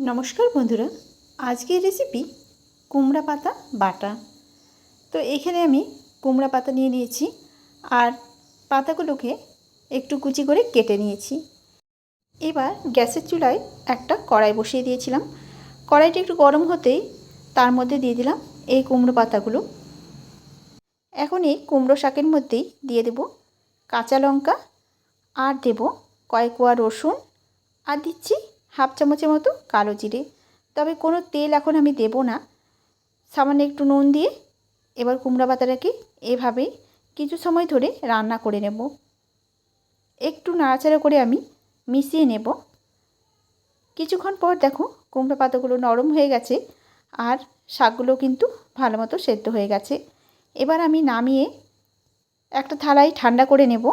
নমস্কার বন্ধুরা, আজকের রেসিপি কুমড়া পাতা বাটা। তো এখানে আমি কুমড়া পাতা নিয়ে নিয়েছি আর পাতাগুলোকে একটু কুচি করে কেটে নিয়েছি। এবার গ্যাসের চুলায় একটা কড়াই বসিয়ে দিয়েছিলাম। কড়াইটা একটু গরম হতেই তার মধ্যে দিয়ে দিলাম এই কুমড়ো পাতাগুলো। এখন এই কুমড়ো শাকের মধ্যেই দিয়ে দেব কাঁচা লঙ্কা আর দেব কয়েক কোয়া রসুন আর দিচ্ছি হাফ চামচের মতো কালো জিরে। তবে কোনো তেল এখন আমি দেব না। সামান্য একটু নুন দিয়ে এবার কুমড়া পাতাটাকে এভাবেই কিছু সময় ধরে রান্না করে নেব। একটু নাড়াচাড়া করে আমি মিশিয়ে নেব। কিছুক্ষণ পর দেখো কুমড়া পাতাগুলো নরম হয়ে গেছে আর শাকগুলো কিন্তু ভালো মতো সেদ্ধ হয়ে গেছে। এবার আমি নামিয়ে একটা থালায় ঠান্ডা করে নেব।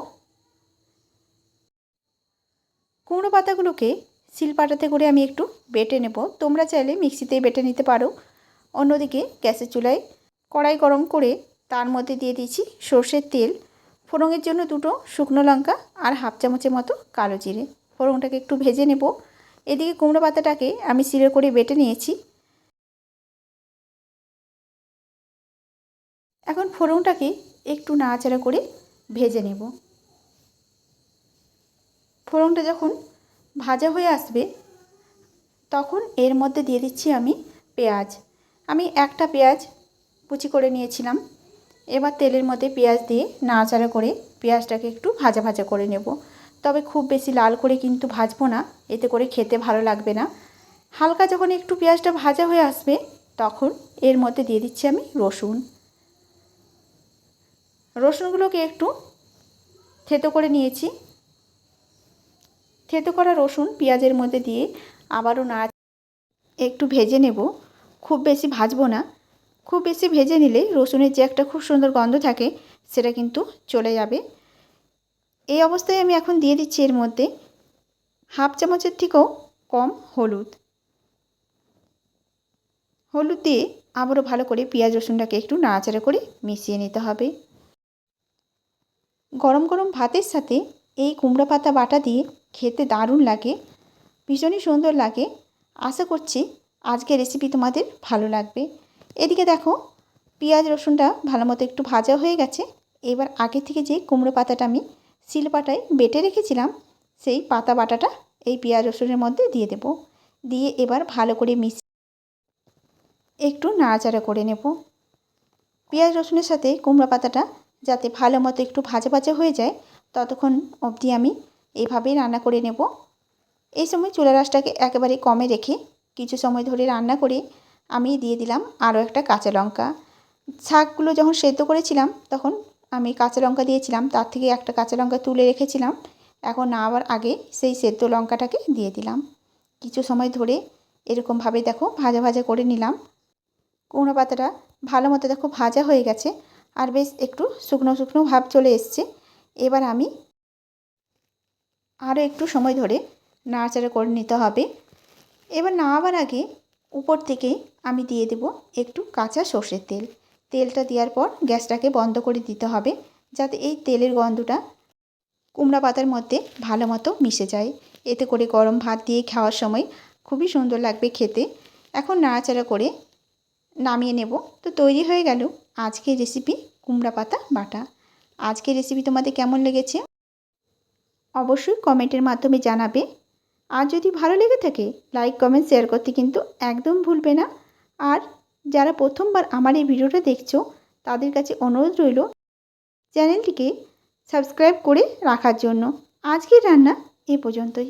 কুমড়ো পাতাগুলোকে শিলপাটাতে করে আমি একটু বেটে নেব। তোমরা চাইলে মিক্সিতেই বেটে নিতে পারো। অন্যদিকে গ্যাসের চুলায় কড়াই গরম করে তার মধ্যে দিয়ে দিয়েছি সর্ষের তেল। ফোড়নের জন্য দুটো শুকনো লঙ্কা আর হাফ চামচের মতো কালো জিরে। ফোড়নটাকে একটু ভেজে নেব। এদিকে কুমড়ো পাতাটাকে আমি সিরে করে বেটে নিয়েছি। এখন ফোড়নটাকে একটু নাড়াচাড়া করে ভেজে নেব। ফোড়নটা যখন ভাজা হয়ে আসবে, তখন এর মধ্যে দিয়ে দিচ্ছি আমি পেঁয়াজ। আমি একটা পেঁয়াজ কুচি করে নিয়েছিলাম। এবার তেলের মধ্যে পেঁয়াজ দিয়ে নাড়াচাড়া করে পেঁয়াজটাকে একটু ভাজা ভাজা করে নেব। তবে খুব বেশি লাল করে কিন্তু ভাজবো না, এতে করে খেতে ভালো লাগবে না। হালকা যখন একটু পেঁয়াজটা ভাজা হয়ে আসবে, তখন এর মধ্যে দিয়ে দিচ্ছি আমি রসুন। রসুনগুলোকে একটু থেতো করে নিয়েছি। থেতো করা রসুন পেঁয়াজের মধ্যে দিয়ে আবারও নাড়া একটু ভেজে নেব। খুব বেশি ভাজবো না। খুব বেশি ভেজে নিলে রসুনের যে একটা খুব সুন্দর গন্ধ থাকে, সেটা কিন্তু চলে যাবে। এই অবস্থায় আমি এখন দিয়ে দিচ্ছি এর মধ্যে হাফ চামচের থেকেও কম হলুদ। হলুদ দিয়ে আবারও ভালো করে পেঁয়াজ রসুনটাকে একটু নাড়াচাড়া করে মিশিয়ে নিতে হবে। গরম গরম ভাতের সাথে এই কুমড়ো পাতা বাটা দিয়ে খেতে দারুণ লাগে, ভীষণই সুন্দর লাগে। আশা করছি আজকে রেসিপি তোমাদের ভালো লাগবে। এদিকে দেখো, পেঁয়াজ রসুনটা ভালো মতো একটু ভাজা হয়ে গেছে। এবার আগে থেকে যে কুমড়ো পাতাটা আমি শিলপাটায় বেটে রেখেছিলাম, সেই পাতা বাটাটা এই পেঁয়াজ রসুনের মধ্যে দিয়ে দেব। দিয়ে এবার ভালো করে মিশ একটু নাড়াচাড়া করে নেব। পেঁয়াজ রসুনের সাথে কুমড়ো পাতাটা যাতে ভালো মতো একটু ভাজা ভাজা হয়ে যায় ততক্ষণ অবধি আমি এইভাবেই রান্না করে নেব। এই সময় চুলা রাসটাকে একেবারে কমে রেখে কিছু সময় ধরে রান্না করে আমি দিয়ে দিলাম আরও একটা কাঁচা লঙ্কা। শাকগুলো যখন সেদ্ধ করেছিলাম তখন আমি কাঁচা লঙ্কা দিয়েছিলাম, তার থেকে একটা কাঁচা লঙ্কা তুলে রেখেছিলাম। এখন নামাবার আগে সেই সেদ্ধ লঙ্কাটাকে দিয়ে দিলাম। কিছু সময় ধরে এরকমভাবে দেখো ভাজা ভাজা করে নিলাম। কুমড়ো পাতাটা ভালো মতো দেখো ভাজা হয়ে গেছে, আর বেশ একটু শুকনো শুকনো ভাব চলে এসছে। এবার আমি আরও একটু সময় ধরে নাড়াচাড়া করে নিতে হবে। এবার নামাবার আগে উপর থেকে আমি দিয়ে দেব একটু কাঁচা সর্ষের তেল। তেলটা দেওয়ার পর গ্যাসটাকে বন্ধ করে দিতে হবে যাতে এই তেলের গন্ধটা কুমড়া পাতার মধ্যে ভালো মতো মিশে যায়। এতে করে গরম ভাত দিয়ে খাওয়ার সময় খুবই সুন্দর লাগবে খেতে। এখন নাড়াচাড়া করে নামিয়ে নেব। তো তৈরি হয়ে গেল আজকের রেসিপি কুমড়া পাতা বাটা। আজকের রেসিপি তোমাদের কেমন লেগেছে? অবশ্যই কমেন্টের মাধ্যমে জানাবে। আর যদি ভালো লেগে থাকে লাইক কমেন্ট শেয়ার করতে কিন্তু একদম ভুলবে না। আর যারা প্রথমবার আমার এই ভিডিওটা দেখছ, তাদের কাছে অনুরোধ রইল চ্যানেলটিকে সাবস্ক্রাইব করে রাখার জন্য। আজকের রান্না এ পর্যন্তই।